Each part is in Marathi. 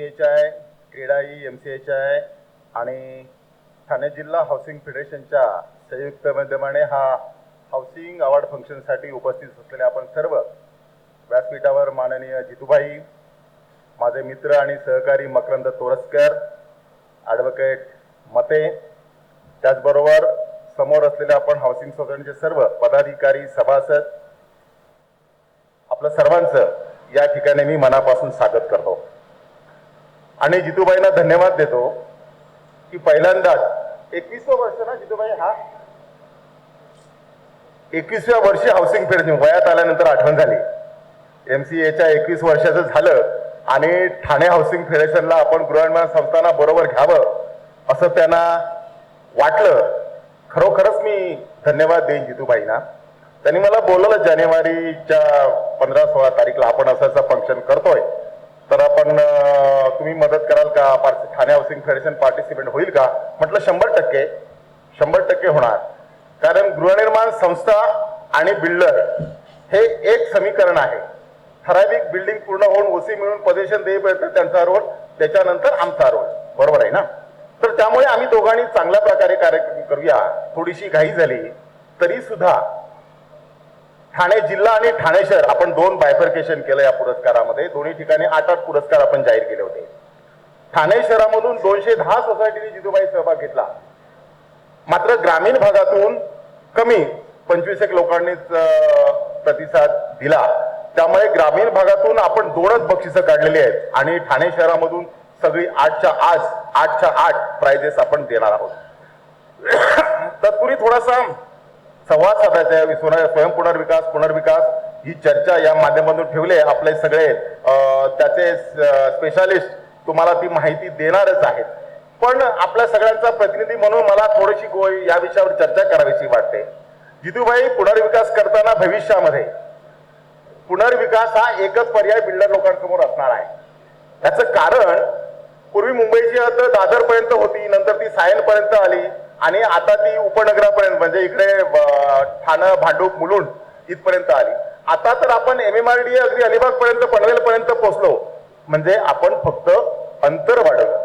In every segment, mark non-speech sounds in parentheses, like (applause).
C H I CREDAI M C H I आणि ठाणे जिल्हा हाऊसिंग फेडरेशनच्या संयुक्त माध्यमाने हा हाऊसिंग अवॉर्ड फंक्शनसाठी उपस्थित असलेले आपण सर्व व्यासपीठावर माननीय जितूभाई माझे मित्र आणि सहकारी मकरंद तोरसकर ॲडव्होकेट मते त्याचबरोबर समोर असलेले आपण हाऊसिंग सोसायटीचे सर्व पदाधिकारी सभासद आपलं सर्वांचं या ठिकाणी मी मनापासून स्वागत करतो. आणि जितूबाईंना धन्यवाद देतो की पहिल्यांदाच एकवीसवं वर्ष ना जितूबाई हा एकवीसव्या वर्षी हाऊसिंग फेडरेशन वयात आल्यानंतर आठवण झाली. एम सी एच्या एकवीस वर्षाचं झालं आणि ठाणे हाऊसिंग फेडरेशनला आपण गृहनिर्माण संस्थांना बरोबर घ्यावं असं त्यांना वाटलं. खरोखरच मी धन्यवाद देईन जितूबाईंना. त्यांनी मला बोलवलं जानेवारीच्या पंधरा सोळा तारीखला आपण असं असं फंक्शन करतोय. तर आपण तुम्ही मदत कराल का? पार्ट- ठाणे हाऊसिंग फेडरेशन पार्टिसिपेट होईल का? म्हटलं शंभर टक्के शंभर टक्के होणार. कारण गृहनिर्माण संस्था आणि बिल्डर हे एक समीकरण आहे. ठराविक बिल्डिंग पूर्ण होऊन ओसी मिळून पदेशन देईपर्यंत त्यांचा रोल त्याच्यानंतर आमचा रोल. बरोबर आहे ना? तर त्यामुळे आम्ही दोघांनी चांगल्या प्रकारे कार्यक्रम करूया. थोडीशी घाई झाली तरी सुद्धा ठाणे जिल्हा आणि ठाणे शहर आपण दोन बायफर्केशन केलं या पुरस्कारामध्ये. दोन्ही ठिकाणी आठ आठ पुरस्कार आपण जाहीर केले होते. ठाणे शहरामधून दोनशे दहा सोसायटीने जिजूबाई सहभाग घेतला. मात्र ग्रामीण भागातून कमी पंचवीस एक लोकांनीच प्रतिसाद दिला. त्यामुळे ग्रामीण भागातून आपण दोनच बक्षिसं काढलेली आहेत आणि ठाणे शहरामधून सगळी आठच्या आज आठच्या आठ प्राइजेस आपण देणार आहोत. (coughs) तत्पूर्वी थोडासा संवाद साधायचा आहे. स्वयं पुनर्विकास पुनर्विकास ही चर्चा या माध्यमातून ठेवले आपले सगळे त्याचे स्पेशालिस्ट तुम्हाला ती माहिती देणारच आहेत. पण आपल्या सगळ्यांचा प्रतिनिधी म्हणून मला थोडीशी गोय या विषयावर चर्चा करावीशी वाटते. जितूभाई पुनर्विकास करताना भविष्यामध्ये पुनर्विकास हा एकच पर्याय बिल्डर लोकांसमोर असणार आहे. त्याचं कारण पूर्वी मुंबईची हद्द दादरपर्यंत होती नंतर ती सायनपर्यंत आली. आणि आता ती उपनगरापर्यंत म्हणजे इकडे अं, ठाणं भांडूप मुलुंड इथपर्यंत आली. आता तर आपण एम एम आर डी अगदी अलिबाग पर्यंत पनवेल पर्यंत पोहोचलो. म्हणजे आपण फक्त अंतर वाढवलं.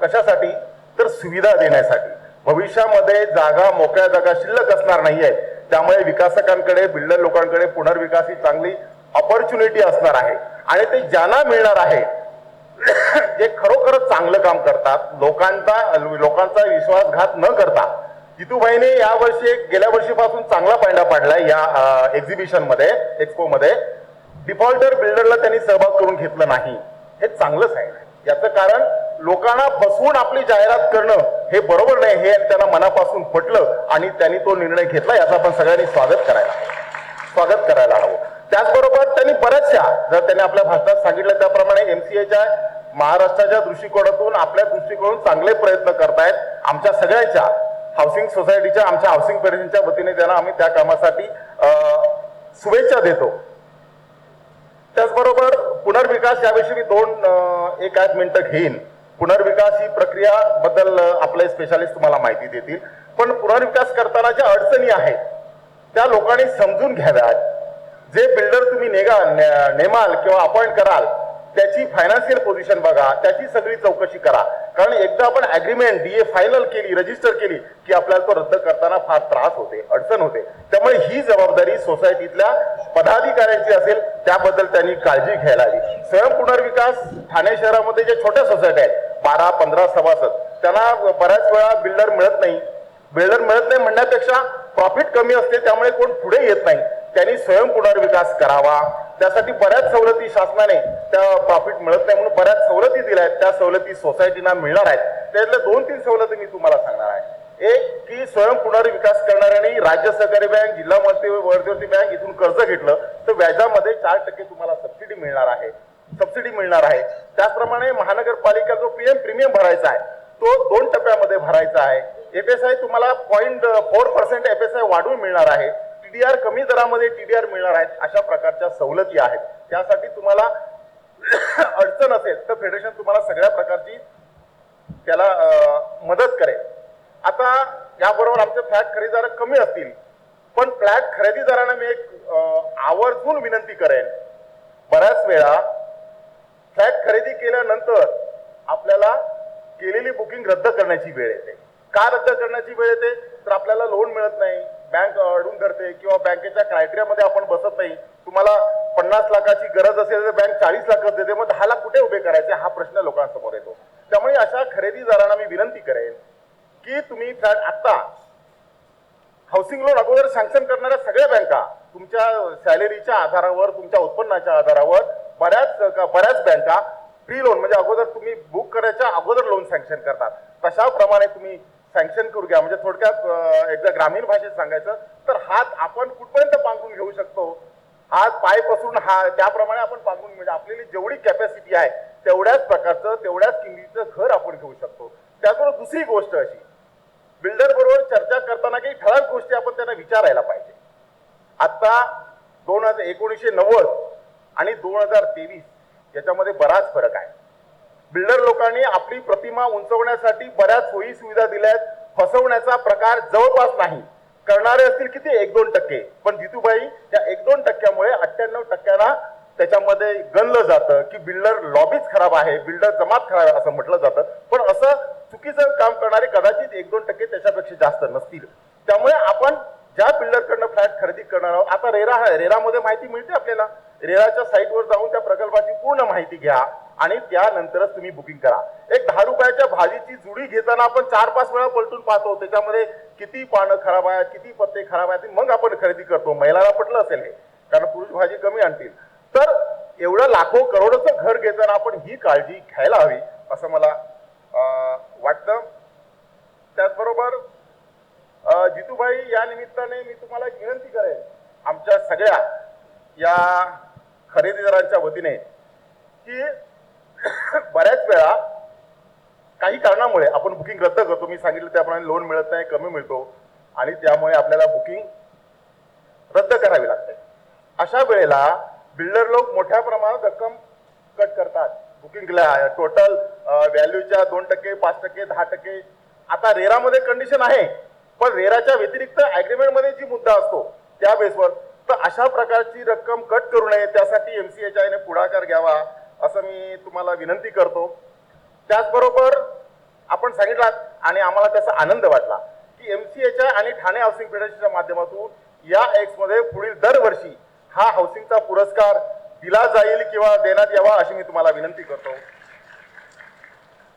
कशासाठी? तर सुविधा देण्यासाठी. भविष्यामध्ये जागा मोकळ्या जागा शिल्लक असणार नाहीये. त्यामुळे विकासकांकडे बिल्डर लोकांकडे पुनर्विकास ही चांगली ऑपॉर्च्युनिटी असणार आहे. आणि ते ज्यांना मिळणार आहे जे खरोखरच चांगलं काम करतात लोकांचा लोकांचा विश्वासघात न करता जितूबाईने यावर्षी एक गेल्या वर्षीपासून चांगला पायंडा पाडलाय या एक्झिबिशनमध्ये एक्सपो मध्ये. डिफॉल्टर बिल्डरला त्यांनी सहभाग करून घेतलं नाही. हे चांगलंच आहे. याचं कारण लोकांना बसवून आपली जाहिरात करणं हे बरोबर नाही हे त्यांना मनापासून पटलं आणि त्यांनी तो निर्णय घेतला याचं आपण सगळ्यांनी स्वागत करायला स्वागत करायला हवं. त्याचबरोबर त्यांनी बऱ्याचशा जर त्यांनी आपल्या भाषणात सांगितलं त्याप्रमाणे एमसीएच्या महाराष्ट्राच्या दृष्टिकोनातून आपल्या दृष्टिकोनातून चांगले प्रयत्न करतायत. आमच्या सगळ्यांच्या हाऊसिंग सोसायटीच्या आमच्या हाऊसिंग फेडरेशनच्या वतीने त्यांना आम्ही त्या कामासाठी शुभेच्छा देतो. त्याचबरोबर पुनर्विकास याविषयी मी दोन एक आठ मिनिटं घेईन. पुनर्विकास ही प्रक्रिया बद्दल आपले स्पेशालिस्ट तुम्हाला माहिती देतील. पण पुनर्विकास करताना ज्या अडचणी आहेत त्या लोकांनी समजून घ्याव्यात. जे बिल्डर तुम्ही नेगा नेमाल किंवा अपॉइंट कराल त्याची फायनान्शियल पोझिशन बघा त्याची सगळी चौकशी करा. कारण एकदा आपण अग्रीमेंट डीए फायनल केली रजिस्टर केली की आपल्याला तो रद्द करताना फार त्रास होते अडचण होते. त्यामुळे ही जबाबदारी सोसायटीतल्या पदाधिकाऱ्यांची असेल त्याबद्दल त्यांनी काळजी घ्यायला हवी. स्वयं पुनर्विकास ठाणे शहरामध्ये ज्या छोट्या सोसायट्या आहेत बारा पंधरा सभासद त्यांना बऱ्याच वेळा बिल्डर मिळत नाही. बिल्डर मिळत नाही म्हणण्यापेक्षा प्रॉफिट कमी असते त्यामुळे कोण पुढे येत नाही. त्यांनी स्वयं पुनर्विकास करावा. त्यासाठी बऱ्याच सवलती शासनाने त्या प्रॉफिट मिळत नाही म्हणून बऱ्याच सवलती दिल्या आहेत. त्या सवलती सोसायटीना मिळणार आहेत. त्यातल्या दोन तीन सवलती मी तुम्हाला सांगणार आहे. एक की स्वयं पुनर्विकास करणाऱ्यांनी राज्य सहकारी बँक जिल्हा मध्यवर्ती बँक इथून कर्ज घेतलं तर व्याजामध्ये चार टक्के तुम्हाला सबसिडी मिळणार आहे. सबसिडी मिळणार आहे. त्याचप्रमाणे महानगरपालिका जो पीएम प्रीमियम भरायचा आहे तो दोन टप्प्यामध्ये भरायचा आहे. एफएसआय तुम्हाला पॉईंट फोर पर्सेंट एफएसआय वाढवून मिळणार आहे. टीडीआर कमी दरामध्ये टीडीआर मिळणार आहेत अशा प्रकारच्या सवलती आहेत. त्यासाठी तुम्हाला (coughs) अडचण असेल तर फेडरेशन तुम्हाला सगळ्या प्रकारची त्याला मदत करेल. आता याबरोबर आमचे फ्लॅट खरेदीदार कमी असतील पण फ्लॅट खरेदीदारांना मी एक आवर्जून विनंती करेन. बऱ्याच वेळा फ्लॅट खरेदी केल्यानंतर आपल्याला केलेली बुकिंग रद्द करण्याची वेळ येते. का रद्द करण्याची वेळ येते? तर आपल्याला लोन मिळत नाही. बँक अडून धरते किंवा बँकेच्या क्रायटेरियामध्ये आपण बसत नाही तुम्हाला पन्नास लाखाची गरज असेल तर बँक चाळीस लाखच देते मग दहा लाख कुठे उभे करायचे? हा प्रश्न लोकांसमोर येतो. त्यामुळे अशा खरेदीदारांना मी विनंती करेन की तुम्ही फ्लॅट आत्ता हाऊसिंग लोन अगोदर सँक्शन करणाऱ्या सगळ्या बँका तुमच्या सॅलरीच्या आधारावर तुमच्या उत्पन्नाच्या आधारावर बऱ्याच बऱ्याच बँका फ्री लोन म्हणजे अगोदर तुम्ही बुक करायच्या अगोदर लोन सँक्शन करतात. तशाप्रमाणे तुम्ही सँक्शन करू घ्या. म्हणजे थोडक्यात एकदा ग्रामीण भाषेत सांगायचं तर हात आपण कुठपर्यंत पांघरून घेऊ शकतो? हात पाय पसरून हा त्याप्रमाणे आपण पांघरून म्हणजे आपली जेवढी कॅपॅसिटी आहे तेवढ्याच प्रकारचं तेवढ्याच किमतीचं घर आपण घेऊ शकतो. त्याचबरोबर दुसरी गोष्ट अशी बिल्डर बरोबर चर्चा करताना काही ठळक गोष्टी आपण त्यांना विचारायला पाहिजे. आता दोन हजार एकोणीसशे नव्वद आणि दोन हजार तेवीस याच्यामध्ये बराच फरक आहे. बिल्डर लोकांनी आपली प्रतिमा उंचवण्यासाठी बऱ्याच सोयी सुविधा दिल्या आहेत. फसवण्याचा प्रकार जवळपास नाही. करणारे असतील किती? एक दोन टक्के. पण जितूबाई त्या एक दोन टक्क्यामुळे अठ्ठ्याण्णव टक्क्यांना त्याच्यामध्ये गणलं जातं की बिल्डर लॉबीच खराब आहे बिल्डर जमात खराब आहे असं म्हटलं जातं. पण असं चुकीचं काम करणारे कदाचित एक दोन टक्के त्याच्यापेक्षा जास्त नसतील. त्यामुळे आपण ज्या बिल्डरकडनं फ्लॅट खरेदी करणार आहोत आता रेरा आहे. रेरामध्ये माहिती मिळते आपल्याला. रेराच्या साईटवर जाऊन त्या प्रकल्पाची पूर्ण माहिती घ्या नंतरच त्यानंतरच तुम्ही बुकिंग करा. एक दहा रुपयाच्या भाजीची जुडी घेताना आपण चार पाच वेळा पलटून पाहतो. त्याच्यामध्ये किती पानं खराब आहेत किती पत्ते खराब आहेत मग आपण खरेदी करतो. महिलाला पटलं असेल हे कारण पुरुष भाजी कमी आणतील. तर एवढं लाखो करोडचं घर घेताना आपण ही काळजी घ्यायला हवी असं मला वाटतं. त्याचबरोबर जितूबाई जितूभाई या निमित्ताने मी तुम्हाला एक विनंती करेन. आमच्या सगळ्या या खरेदीदारांच्या वतीने की बऱ्याच वेळा काही कारणामुळे आपण बुकिंग रद्द करतो. मी सांगितलं त्याप्रमाणे लोन मिळत नाही कमी मिळतो. आणि त्यामुळे आपल्याला बुकिंग रद्द करावी लागते. अशा वेळेला बिल्डर लोक मोठ्या प्रमाणात रक्कम कट करतात. बुकिंगला टोटल व्हॅल्यूच्या दोन टक्के पाच टक्के दहा टक्के. आता रेरामध्ये कंडिशन आहे पण रेराच्या व्यतिरिक्त ॲग्रीमेंटमध्ये जी मुद्दा असतो त्या बेसवर तर अशा प्रकारची रक्कम कट करू नये त्यासाठी एमसीएच ने पुढाकार घ्यावा. असं मी तुम्हाला विनंती करतो. त्याचबरोबर आपण सांगितलात आणि आम्हाला त्याचा आनंद वाटला की एम सी एच्या आणि ठाणे हाऊसिंग फेडरेशनच्या माध्यमातून या एक्समध्ये पुढील दरवर्षी हा हाऊसिंगचा पुरस्कार दिला जाईल किंवा देण्यात यावा अशी मी तुम्हाला विनंती करतो.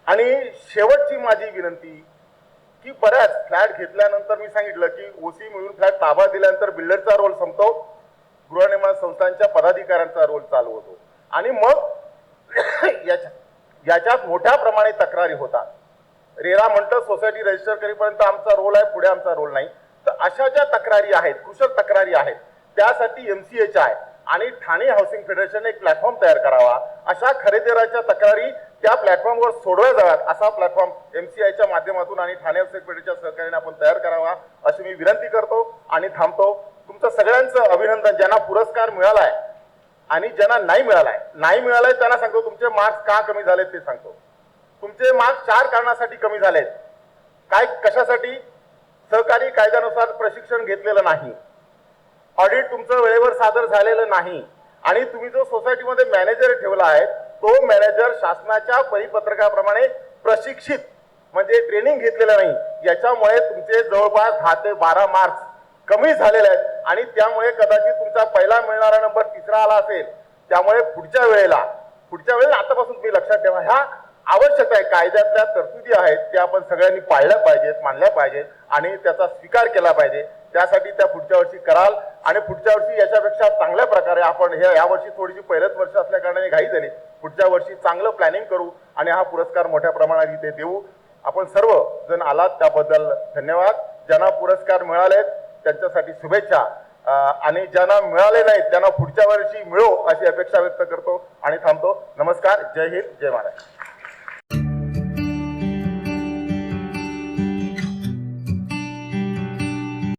आणि शेवटची माझी विनंती की बऱ्याच फ्लॅट घेतल्यानंतर मी सांगितलं की ओसी मिळून फ्लॅट ताबा दिल्यानंतर बिल्डरचा रोल संपतो. गृहनिर्माण संस्थांच्या पदाधिकाऱ्यांचा रोल चालू होतो. आणि मग याच्या याच्यात मोठ्या प्रमाणे तक्रारी होतात. रेरा म्हणतं सोसायटी रजिस्टर करीपर्यंत आमचा रोल आहे पुढे आमचा रोल नाही. तर अशा ज्या तक्रारी आहेत कुशल तक्रारी आहेत त्यासाठी एम सी एच आहे आणि ठाणे हाऊसिंग फेडरेशन एक प्लॅटफॉर्म तयार करावा. अशा खरेदीदाराच्या तक्रारी त्या प्लॅटफॉर्मवर सोडवल्या जाव्यात असा प्लॅटफॉर्म एम सी आयच्या माध्यमातून आणि ठाणे हाऊसिंग फेडरेशनच्या सहकार्याने आपण तयार करावा अशी मी विनंती करतो आणि थांबतो. तुमचं सगळ्यांचं अभिनंदन ज्यांना पुरस्कार मिळाला आहे आणि ज्यांना नाही मिळालाय. नाही मिळालाय त्यांना सांगतो तुमचे मार्क्स का कमी झालेत ते सांगतो. तुमचे मार्क्स चार कारणासाठी कमी झालेत. काय कशासाठी? सहकारी कायद्यानुसार प्रशिक्षण घेतलेलं नाही. ऑडिट तुमचं वेळेवर सादर झालेलं नाही. आणि तुम्ही जो सोसायटीमध्ये मॅनेजर ठेवला आहे तो मॅनेजर शासनाच्या परिपत्रकाप्रमाणे प्रशिक्षित म्हणजे ट्रेनिंग घेतलेलं नाही. याच्यामुळे तुमचे जवळपास दहा ते बारा मार्क्स कमी झालेले आहेत. आणि त्यामुळे कदाचित तुमचा पहिला मिळणारा नंबर तिसरा आला असेल त्यामुळे पुढच्या वेळेला पुढच्या वेळेला आतापासून तुम्ही लक्षात ठेवा ह्या आवश्यक आहे कायद्यातल्या तरतुदी आहेत त्या आपण सगळ्यांनी पाळल्या पाहिजेत मानल्या पाहिजेत आणि त्याचा स्वीकार केला पाहिजे. त्यासाठी त्या पुढच्या वर्षी कराल आणि पुढच्या वर्षी याच्यापेक्षा चांगल्या प्रकारे आपण हे या वर्षी थोडीशी पहिलंच वर्ष असल्या कारणाने घाई झाली. पुढच्या वर्षी चांगलं प्लॅनिंग करू आणि हा पुरस्कार मोठ्या प्रमाणात इथे देऊ. आपण सर्व जण आलात त्याबद्दल धन्यवाद. ज्यांना पुरस्कार मिळालेत त्यांच्यासाठी शुभेच्छा. आणि ज्यांना मिळाले नाहीत त्यांना पुढच्या वर्षी मिळो अशी अपेक्षा व्यक्त करतो आणि थांबतो. नमस्कार जय हिंद जय महाराष्ट्र.